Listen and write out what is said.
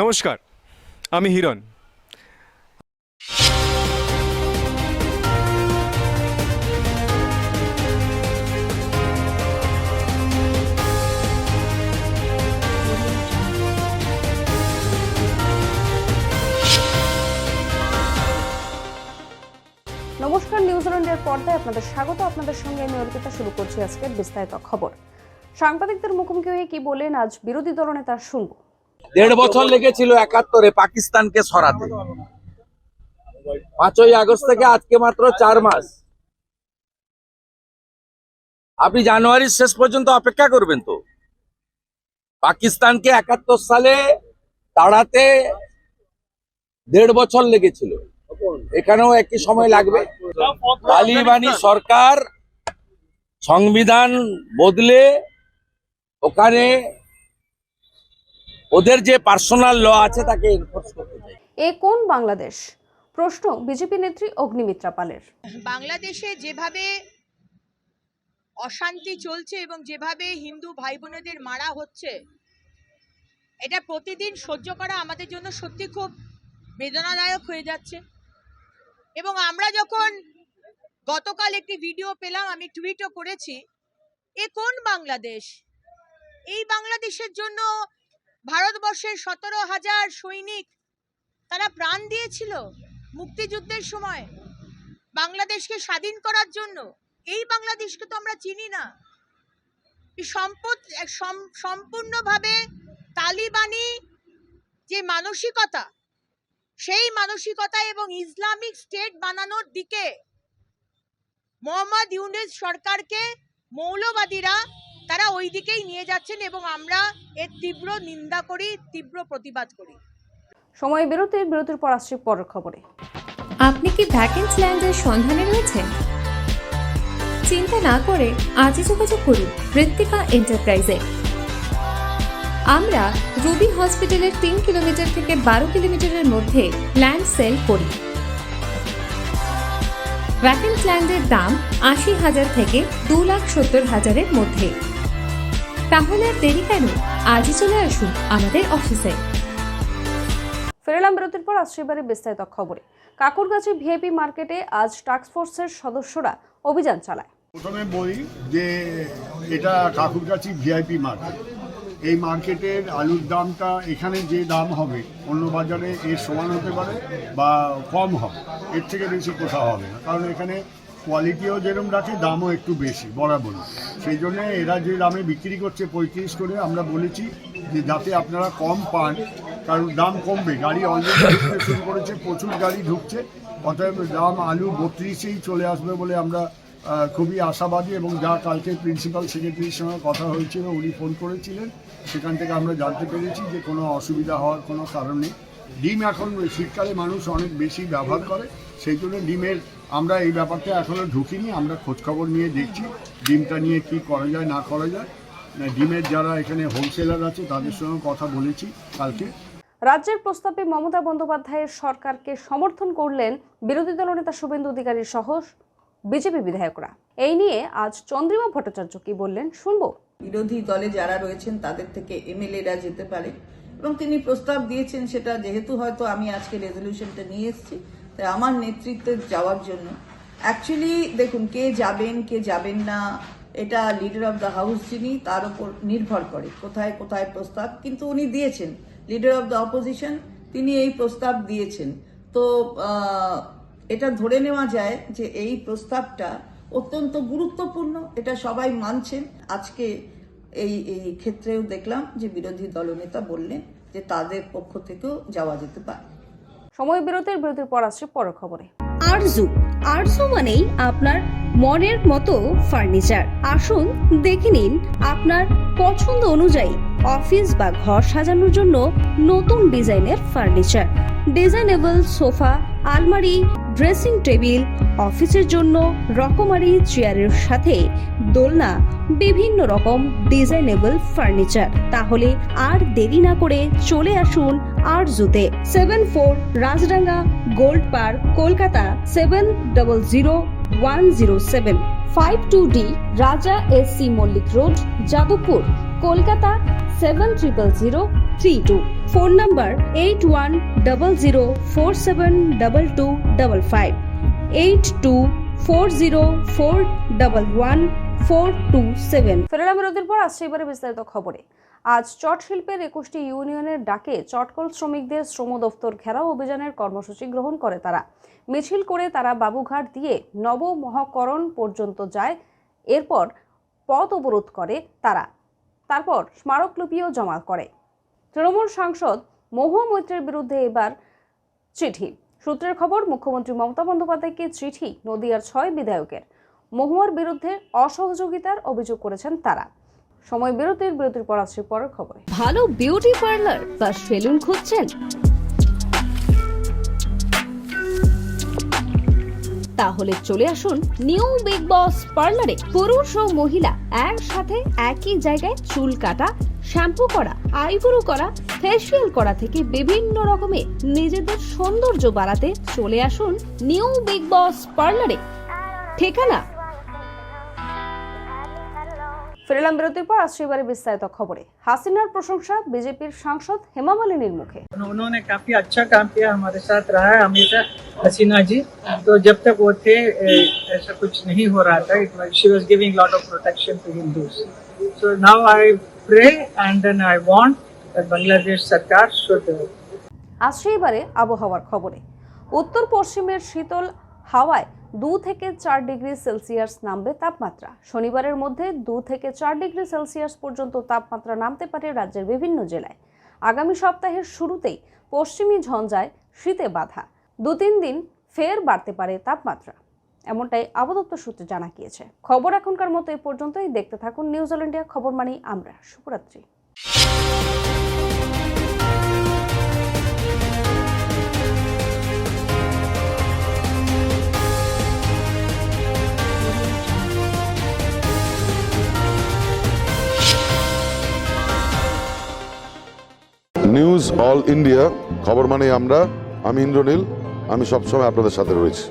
নমস্কার, আমি হিরণ। নমস্কার নিউজিল্যান্ডের পর্দায় আপনাদের স্বাগত। আপনাদের সঙ্গে আমি অর্পিতা শুরু করছি আজকের বিস্তারিত খবর। সাংবাদিকদের মুখোমুখি হয়ে কি বলেন আজ বিরোধী দলনেতা শুনব। দেড় বছর লেগেছিল একাত্তরে পাকিস্তানকে সরাতে। পাঁচই আগস্ট থেকে আজকে মাত্র চার মাস। আপনি জানুয়ারির শেষ পর্যন্ত অপেক্ষা করবেন তো। পাকিস্তানকে একাত্তর সালে তাড়াতে দেড় বছর লেগেছিল। এখানেও একই সময় লাগবে। তালিবানি সরকার সংবিধান বদলে ওখানে ওদের যে পার্সোনাল ল আছে তাকে এনফোর্স করতে চাই। এ কোন বাংলাদেশ? প্রশ্ন বিজেপি নেত্রী অগ্নিমিত্রা পালের। বাংলাদেশে যেভাবে অশান্তি চলছে এবং যেভাবে হিন্দু ভাই বোনেদের মারা হচ্ছে এটা প্রতিদিন সহ্য করা আমাদের জন্য সত্যি খুব বেদনাদায়ক হয়ে যাচ্ছে। এবং আমরা যখন গতকাল একটি ভিডিও পেলাম আমি টুইটও করেছি এ কোন বাংলাদেশ? এই বাংলাদেশের জন্য ভারতবর্ষের সতেরো হাজার সৈনিক তারা প্রাণ দিয়েছিল মুক্তিযুদ্ধের সময়। বাংলাদেশকে স্বাধীন করার জন্য। এই বাংলাদেশকে তো আমরা চিনি না। সম্পদ সম্পূর্ণভাবে তালিবানি যে মানসিকতা, সেই মানসিকতা এবং ইসলামিক স্টেট বানানোর দিকে মোহাম্মদ ইউনুস সরকারকে মৌলবাদীরা তারা ওই দিকেই নিয়ে যাচ্ছেন এবং আমরা এর তীব্র নিন্দা করি তীব্র প্রতিবাদ করি। সময় বিরতির বিরতির পর আসছি পরের খবরে। আপনি কি ভ্যাকেন্স ল্যান্ডের সন্ধানে রয়েছেন? চিন্তা না করে আজই যোগাযোগ করুন ঋত্বিকা এন্টারপ্রাইজে। আমরা রুবি হসপিটালের তিন কিলোমিটার থেকে বারো কিলোমিটারের মধ্যে ল্যান্ড সেল করি। ভ্যাকেন্স ল্যান্ডের দাম আশি হাজার থেকে দু লাখ সত্তর হাজারের মধ্যে। তাহলে আর দেরি কেন? আজই চলে আসুন আমাদের অফিসে। ফেরালাম বিরতির পর আসছি এবারে বিস্তারিত খবরে। কাকুরগাছি ভিআইপি মার্কেটে আজ টাস্ক ফোর্সের সদস্যরা অভিযান চালায়। প্রথমে বলি যে এটা কাকুরকাছি ভিআইপি মার্কেট। এই মার্কেটের আলুর দামটা এখানে যে দাম হবে অন্য বাজারে এর সমান হতে পারে বা কম হবে। এর থেকে বেশি কোথাও হবে না। কারণ এখানে কোয়ালিটিও যেরকম রাখে, দামও একটু বেশি, বরাবরই। সেই জন্য এরা যে দামে বিক্রি করছে পঁয়ত্রিশ করে, আমরা বলেছি যে যাতে আপনারা কম পান, কারণ দাম কমবে। গাড়ি অলরেডি শুরু করেছে, প্রচুর গাড়ি ঢুকছে, অতএব দাম আলু বত্রিশেই চলে আসবে বলে আমরা খুবই আশাবাদী এবং যা কালকে প্রিন্সিপাল সেক্রেটারির সঙ্গে কথা হয়েছিল, উনি ফোন করেছিলেন। সেখান থেকে আমরা জানতে পেরেছি যে কোনো অসুবিধা হওয়ার কোনো কারণ নেই। ডিম এখন শীতকালে মানুষ অনেক বেশি ব্যবহার করে, সেই জন্য ডিমের আমরা এই ব্যাপারটা এখনও ঢুকিনি আমরা খোঁজখবর নিয়ে দেখছি ডিমটা নিয়ে কি করা যায় না করা যায়। ডিমের যারা এখানে হোলসেলার আছে তাদের সঙ্গে কথা বলেছি কালকে। রাজ্যের প্রস্তাবে মমতা বন্দ্যোপাধ্যায়ের সরকারকে সমর্থন করলেন বিরোধী দলনেতা শুভেন্দু অধিকারী সহ বিজেপি বিধায়করা। এই নিয়ে আজ চন্দ্রিমা ভট্টাচার্য কি বললেন শুনব। বিরোধী দলে যারা রয়েছেন তাদের থেকে এমএলএরা যেতে পারে। এবং তিনি প্রস্তাব দিয়েছেন সেটা যেহেতু হয়তো আমি আজকে রেজলিউশনটা নিয়ে এসেছি আমার নেতৃত্বে যাওয়ার জন্য। অ্যাকচুয়ালি দেখুন, কে যাবেন কে যাবেন না, এটা লিডার অফ দ্য হাউস যিনি, তার উপর নির্ভর করে কোথায় কোথায় প্রস্তাব। কিন্তু উনি দিয়েছেন লিডার অফ দ্য অপোজিশন তিনি এই প্রস্তাব দিয়েছেন। তো এটা ধরে নেওয়া যায় যে এই প্রস্তাবটা অত্যন্ত গুরুত্বপূর্ণ, এটা সবাই মানছেন। আজকে এই এই ক্ষেত্রেও দেখলাম যে বিরোধী দলনেতা বললেন যে তাদের পক্ষ থেকেও যাওয়া যেতে পারে। সময় বিরতির বিরতির পর আসছে পরের খবরে। আরজু আরজু মানেই আপনার মনের মতো ফার্নিচার। আসুন দেখে নিন আপনার পছন্দ অনুযায়ী অফিস বা ঘর সাজানোর জন্য নতুন ডিজাইনের ফার্নিচার। ডিজাইনেবল সোফা, আলমারি, ড্রেসিং টেবিল, অফিসের জন্য রকমারি চেয়ারের সাথে দোলনা, বিভিন্ন রকম ডিজাইনেবল ফার্নিচার। তাহলে আর দেরি না করে চলে আসুন আরজুতে seven four Rajdanga gold park Kolkata seven double zero one zero seven five two D Raja S C Mallick road, Jadavpur, Kolkata seven triple zero three two phone number eight one double zero four seven double two double five eight two four zero four double one four two seven ফেরালাম বিরতির পর আসছে এবারে বিস্তারিত খবরে। আজ চট শিল্পের একুশটি ইউনিয়নের ডাকে চটকল শ্রমিকদের শ্রম দফতর ঘেরাও অভিযানের কর্মসূচি গ্রহণ করে তারা। মিছিল করে তারা বাবুঘাট দিয়ে নবমহাকরণ পর্যন্ত যায়, এরপর পথ অবরোধ করে তারা। তারপর স্মারকলিপিও জমা করে। তৃণমূল সাংসদ মহুয়া মৈত্রের বিরুদ্ধে এবার চিঠি। সূত্রের খবর, মুখ্যমন্ত্রী মমতা বন্দ্যোপাধ্যায়কে চিঠি নদিয়ার ছয় বিধায়কের। মহুয়ার বিরুদ্ধে অসহযোগিতার অভিযোগ করেছেন তারা। সময় বিরতির বিরতির পর আসছে পরের খবরে। ভালো বিউটি পার্লার বা সেলুন খুঁজছেন? তাহলে চলে আসুন নিউ বিগ বস পার্লারে পুরুষ ও মহিলা একসাথে একই জায়গায় চুল কাটা শ্যাম্পু করা আইব্রো করা ফেসিয়াল করা থেকে বিভিন্ন রকমের নিজেদের সৌন্দর্য বাড়াতে চলে আসুন নিউ বিগ বস পার্লারে ঠিকানা ফেরলাম বিরতির পর আসছে এবারে বিস্তারিত খবরে হাসিনার প্রশংসা বিজেপির সাংসদ হেমা মালিনীর মুখে उन्होंने काफी अच्छा काम किया हमारे साथ रहा है हमेशा हसीना जी तो जब तक वो थे ए, ऐसा कुछ नहीं हो रहा था she was giving lot of protection to Hindus so now I pray and then I want that Bangladesh सरकार should uh, আসছে এবারে আবহাওয়ার খবরে উত্তর পশ্চিমের শীতল হাওয়ায় দু থেকে চার ডিগ্রি সেলসিয়াস নামবে তাপমাত্রা। শনিবারের মধ্যে দু থেকে চার ডিগ্রি সেলসিয়াস পর্যন্ত তাপমাত্রা নামতে পারে রাজ্যের বিভিন্ন জেলায়। আগামী সপ্তাহের শুরুতেই পশ্চিমী ঝঞ্ঝায় শীতে বাধা। দু তিন দিন ফের বাড়তে পারে তাপমাত্রা। এমনটাই আবদপ্তর সূত্রে জানা গিয়েছে। খবর এখনকার মতো এই পর্যন্তই। দেখতে থাকুন নিউজ অল ইন্ডিয়া খবর মানি আমরা। শুভরাত্রি। অল ইন্ডিয়া খবর মানে আমরা আমি ইন্দ্রনীল আমি সবসময় আপনাদের সাথে রয়েছি।